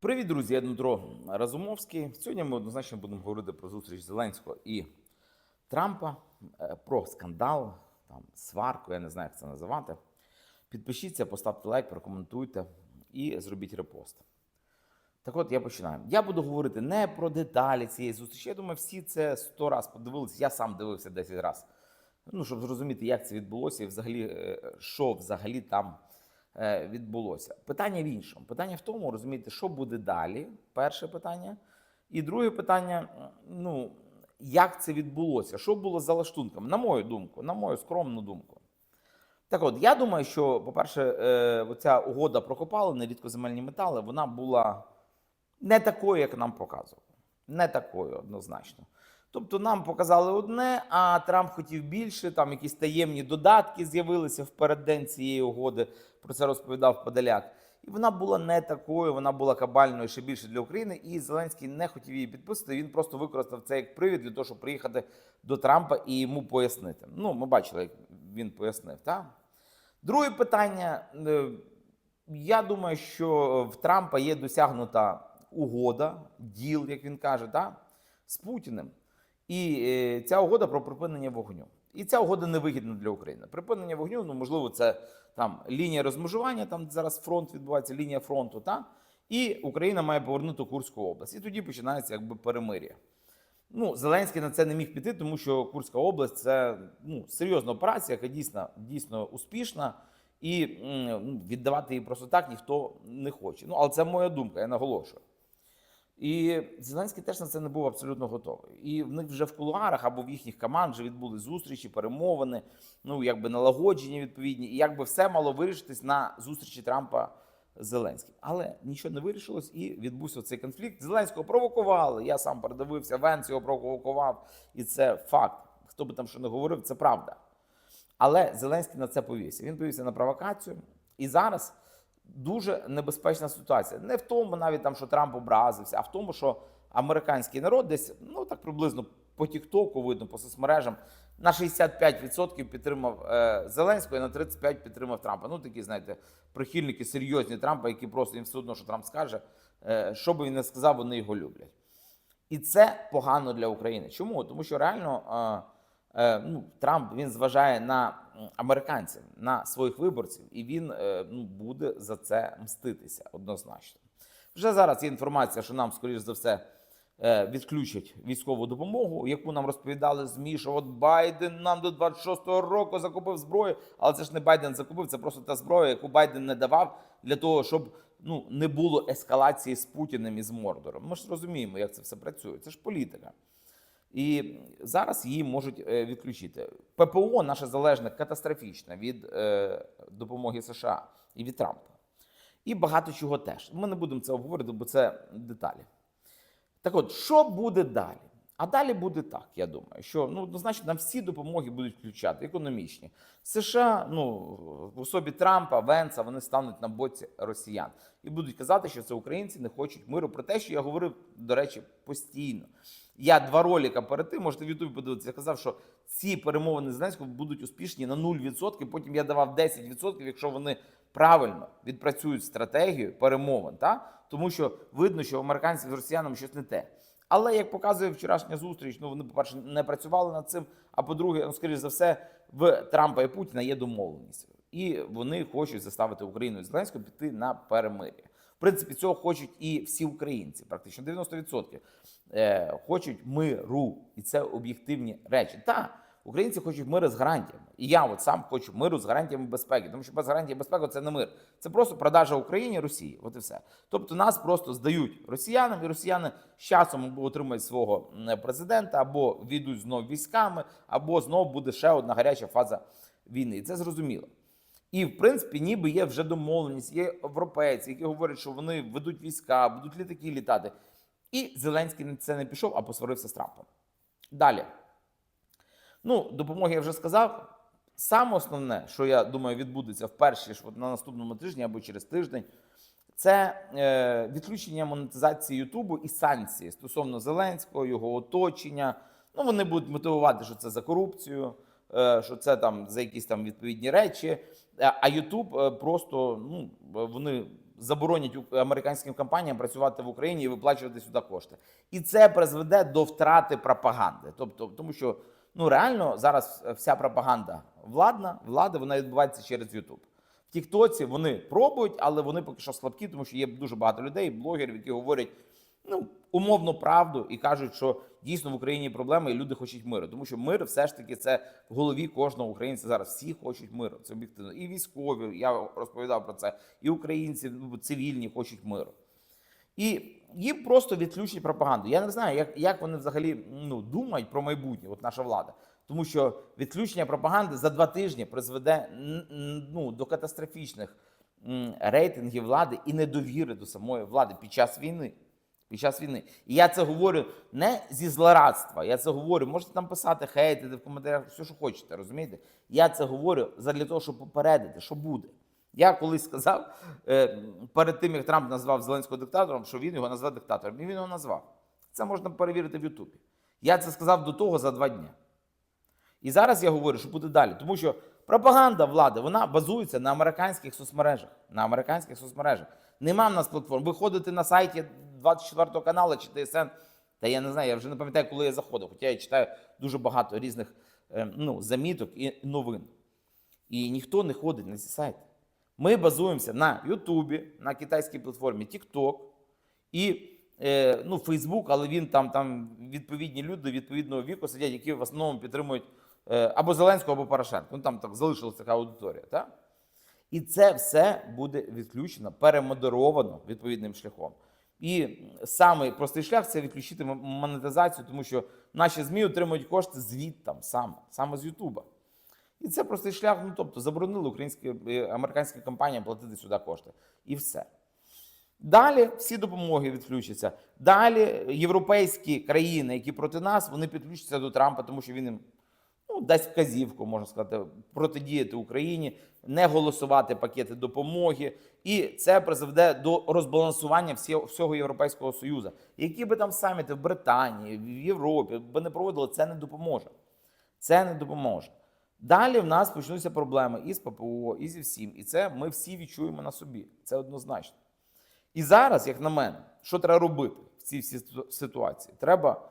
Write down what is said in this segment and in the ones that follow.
Привіт, друзі! Я Дмитро Разумовський. Сьогодні ми однозначно будемо говорити про зустріч Зеленського і Трампа, е, про скандал, там, сварку, я не знаю, як це називати. Підпишіться, поставте лайк, прокоментуйте і зробіть репост. Так от я починаю. Я буду говорити не про деталі цієї зустрічі. Я думаю, всі це сто раз подивилися. Я сам дивився 10 разів. Ну, щоб зрозуміти, як це відбулося, і взагалі, е, що взагалі там відбулося. Питання в іншому. Питання в тому, розумієте, що буде далі. Перше питання. І друге питання: ну, як це відбулося? Що було за лаштунками? На мою думку, на мою скромну думку. Так от, я думаю, що, по-перше, е, оця угода про копалини, рідкоземельні метали, вона була не такою, як нам показували. Не такою однозначно. Тобто нам показали одне, а Трамп хотів більше, там якісь таємні додатки з'явилися в переддень цієї угоди. Про це розповідав Подоляк. І вона була не такою, вона була кабальною ще більше для України. І Зеленський не хотів її підписати. Він просто використав це як привід для того, щоб приїхати до Трампа і йому пояснити. Ну, ми бачили, як він пояснив. Так? Друге питання. Е, Я думаю, що в Трампа є досягнута угода, діл, як він каже, та, з Путіним. І е, ця угода про припинення вогню. І ця угода невигідна для України. Припинення вогню, ну можливо, це там лінія розмежування, там зараз фронт відбувається, лінія фронту, та? і Україна має повернути Курську область. І тоді починається якби перемир'я. Ну, Зеленський на це не міг піти, тому що Курська область це ну, серйозна операція, яка дійсно, дійсно успішна, і ну, віддавати її просто так ніхто не хоче. Ну, але це моя думка, я наголошую. І Зеленський теж на це не був абсолютно готовий. І в них вже в кулуарах або в їхніх команд вже відбули зустрічі, перемовини, ну якби налагодження відповідні, і якби все мало вирішитись на зустрічі Трампа з Зеленським. Але нічого не вирішилось, і відбувся цей конфлікт. Зеленського провокували. Я сам передивився, Венц його провокував, і це факт. Хто би там що не говорив, це правда. Але Зеленський на це повівся. Він повівся на провокацію. І зараз дуже небезпечна ситуація. Не в тому, навіть там, що Трамп образився, а в тому, що американський народ десь ну так приблизно по Тіктоку видно, по соцмережам на 65% підтримав е, Зеленського і на 35% підтримав Трампа. Ну такі, знаєте, прихильники серйозні Трампа, які просто їм все одно, що Трамп скаже, е, що би він не сказав, вони його люблять. І це погано для України. Чому? Тому що реально е, е, ну, Трамп він зважає на американців, на своїх виборців, і він е, ну, буде за це мститися однозначно. Вже зараз є інформація, що нам, скоріш за все, е, відключать військову допомогу, яку нам розповідали ЗМІ, що от Байден нам до 26-го року закупив зброю, але це ж не Байден закупив, це просто та зброя, яку Байден не давав для того, щоб ну, не було ескалації з Путіним і з Мордором. Ми ж розуміємо, як це все працює. Це ж політика. І зараз її можуть е, відключити. ППО наша залежна катастрофічна від е, допомоги США і від Трампа. І багато чого теж. Ми не будемо це обговорити, бо це деталі. Так от, що буде далі? А далі буде так, я думаю, що ну однозначно нам всі допомоги будуть включати, економічні. США, ну в особі Трампа, Венса, вони стануть на боці росіян і будуть казати, що це українці не хочуть миру. Про те, що я говорив, до речі, постійно. Я два ролика перед тим, можете в Ютубі подивитися, я казав, що ці перемовини з Зеленського будуть успішні на 0%. Потім я давав 10%, якщо вони правильно відпрацюють стратегію перемовин, та? тому що видно, що американців з росіянами щось не те. Але як показує вчорашня зустріч, ну вони, по-перше, не працювали над цим. А по-друге, ну, скоріш за все, в Трампа і Путіна є домовленість, і вони хочуть заставити Україну і Зеленського піти на перемир'я. В принципі, цього хочуть і всі українці, практично 90% е, хочуть миру, і це об'єктивні речі. Та українці хочуть миру з гарантіями. І я от сам хочу миру з гарантіями безпеки, тому що без гарантії безпеки це не мир. Це просто продажа Україні Росії. От і все. Тобто нас просто здають росіянам, і росіяни з часом або отримають свого президента, або війдуть знов військами, або знов буде ще одна гаряча фаза війни. І це зрозуміло. І в принципі, ніби є вже домовленість, є європейці, які говорять, що вони ведуть війська, будуть літаки літати. І Зеленський на це не пішов, а посварився з Трампом. Далі. Ну, допомоги я вже сказав. Саме основне, що я думаю, відбудеться в перші ж на наступному тижні або через тиждень, це е, відключення монетизації Ютубу і санкції стосовно Зеленського, його оточення. Ну, вони будуть мотивувати, що це за корупцію, е, що це там за якісь там відповідні речі. А YouTube е, просто ну, вони заборонять американським компаніям працювати в Україні і виплачувати сюди кошти. І це призведе до втрати пропаганди. Тобто, тому що ну реально зараз вся пропаганда владна, влади, вона відбувається через YouTube. В Тіктоці вони пробують, але вони поки що слабкі, тому що є дуже багато людей, блогерів, які говорять ну, умовну правду і кажуть, що дійсно в Україні проблеми, і люди хочуть миру. Тому що мир все ж таки це в голові кожного українця зараз. Всі хочуть миру. Це об'єктивно. І військові, я розповідав про це, і українці ну, цивільні хочуть миру. І їм просто відключать пропаганду. Я не знаю, як, як вони взагалі ну, думають про майбутнє, от наша влада. Тому що відключення пропаганди за два тижні призведе ну, до катастрофічних рейтингів влади і недовіри до самої влади під час війни. Під час війни. І я це говорю не зі злорадства. Я це говорю, можете там писати, хейтити в коментарях, все, що хочете, розумієте? Я це говорю задля того, щоб попередити, що буде. Я колись сказав е, перед тим, як Трамп назвав Зеленського диктатором, що він його назвав диктатором. І він його назвав. Це можна перевірити в Ютубі. Я це сказав до того за два дні. І зараз я говорю, що буде далі. Тому що пропаганда влади вона базується на американських соцмережах. На американських соцмережах. Нема в нас платформ. Ви ходите на сайті 24 каналу чи ТСН. Та я не знаю, я вже не пам'ятаю, коли я заходив. Хоча я читаю дуже багато різних е, ну, заміток і новин. І ніхто не ходить на ці сайти. Ми базуємося на Ютубі, на китайській платформі TikTok і е, ну, Facebook, але він там, там відповідні люди відповідного віку сидять, які в основному підтримують е, або Зеленського, або Порошенка. Ну там так залишилася така аудиторія. Так? І це все буде відключено, перемодеровано відповідним шляхом. І самий простий шлях це відключити монетизацію, тому що наші ЗМІ отримують кошти звідтам саме, саме з Ютуба. І це простий шлях. Ну тобто заборонили українські е, американським компаніям платити сюди кошти. І все. Далі всі допомоги відключаться. Далі європейські країни, які проти нас, вони підключаться до Трампа, тому що він їм ну, дасть вказівку, можна сказати, протидіяти Україні, не голосувати пакети допомоги. І це призведе до розбалансування всього Європейського Союзу. Які би там саміти в Британії, в Європі би не проводили, це не допоможе. Це не допоможе. Далі в нас почнуться проблеми і з ППО, і зі всім. І це ми всі відчуємо на собі. Це однозначно. І зараз, як на мене, що треба робити в цій ситуації? Треба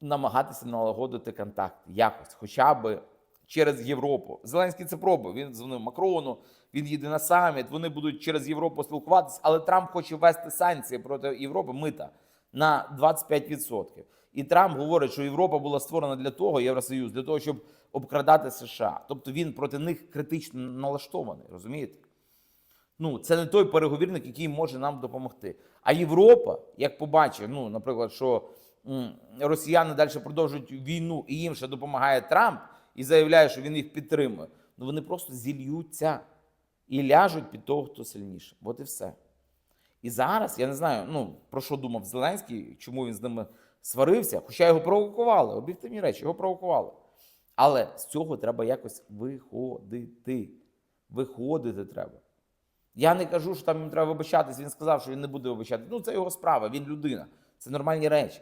намагатися налагодити контакт якось, хоча б через Європу. Зеленський це пробує. Він дзвонив Макрону, він їде на саміт. Вони будуть через Європу спілкуватися, але Трамп хоче ввести санкції проти Європи мита на 25%. І Трамп говорить, що Європа була створена для того, Євросоюз, для того, щоб обкрадати США. Тобто він проти них критично налаштований, розумієте? Ну, це не той переговірник, який може нам допомогти. А Європа, як побачить, ну, наприклад, що росіяни далі продовжують війну і їм ще допомагає Трамп і заявляє, що він їх підтримує, ну вони просто зільються і ляжуть під того, хто сильніше. От і все. І зараз я не знаю, ну про що думав Зеленський, чому він з ними сварився, хоча його провокували, об'єктивні речі, його провокували. Але з цього треба якось виходити. Виходити треба. Я не кажу, що там їм треба вибачатись. Він сказав, що він не буде вибачати. Ну, це його справа, він людина. Це нормальні речі.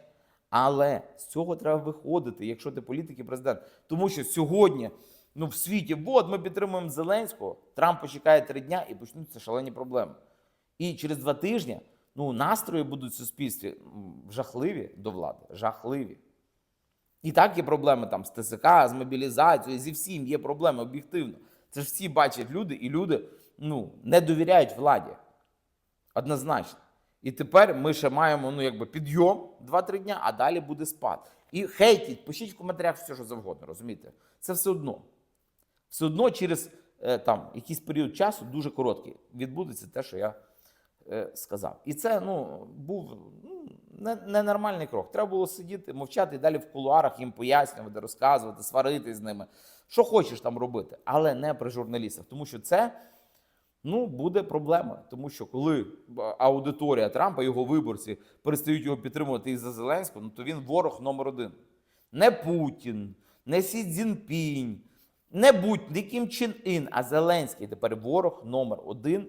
Але з цього треба виходити, якщо ти політик і президент. Тому що сьогодні ну, в світі, от ми підтримуємо Зеленського, Трамп почекає три дня і почнуться шалені проблеми. І через два тижні ну, настрої будуть в суспільстві жахливі до влади. Жахливі. І так є проблеми там з ТСК, з мобілізацією, зі всім є проблеми об'єктивно. Це ж всі бачать люди, і люди ну, не довіряють владі. Однозначно. І тепер ми ще маємо ну, якби підйом 2-3 дня, а далі буде спад. І хейтіть, пишіть в коментарях все, що завгодно, розумієте? Це все одно. Все одно через е, там, якийсь період часу, дуже короткий, відбудеться те, що я е, сказав. І це ну, був ну, не- ненормальний крок. Треба було сидіти, мовчати і далі в кулуарах їм пояснювати, розказувати, сварити з ними. Що хочеш там робити, але не при журналістах. Тому що це ну, буде проблема. Тому що коли е, аудиторія Трампа, його виборці перестають його підтримувати із за Зеленського, ну то він ворог номер один. Не Путін, не Сі Цзіньпінь, не будь не Кім Чен Ін, а Зеленський тепер ворог номер один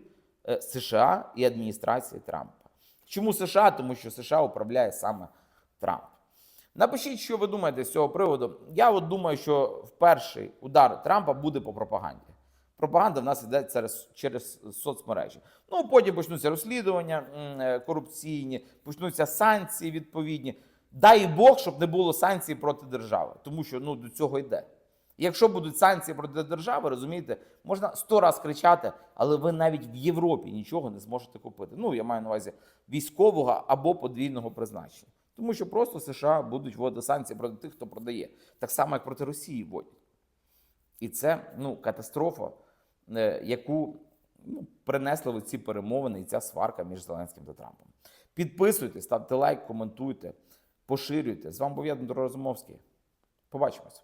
е, США і адміністрації Трампа. Чому США? Тому що США управляє саме Трамп. Напишіть, що ви думаєте з цього приводу. Я от думаю, що в перший удар Трампа буде по пропаганді. Пропаганда в нас йде через, через соцмережі. Ну потім почнуться розслідування е, корупційні, почнуться санкції відповідні. Дай Бог, щоб не було санкцій проти держави, тому що ну до цього йде. Якщо будуть санкції проти держави, розумієте, можна сто раз кричати, але ви навіть в Європі нічого не зможете купити. Ну я маю на увазі військового або подвійного призначення, тому що просто США будуть вводити санкції проти тих, хто продає, так само як проти Росії вводять. І це ну, катастрофа, яку ну, принесли ці перемовини і ця сварка між Зеленським та Трампом. Підписуйтесь, ставте лайк, коментуйте, поширюйте. З вами був я, Розумовський. Побачимось.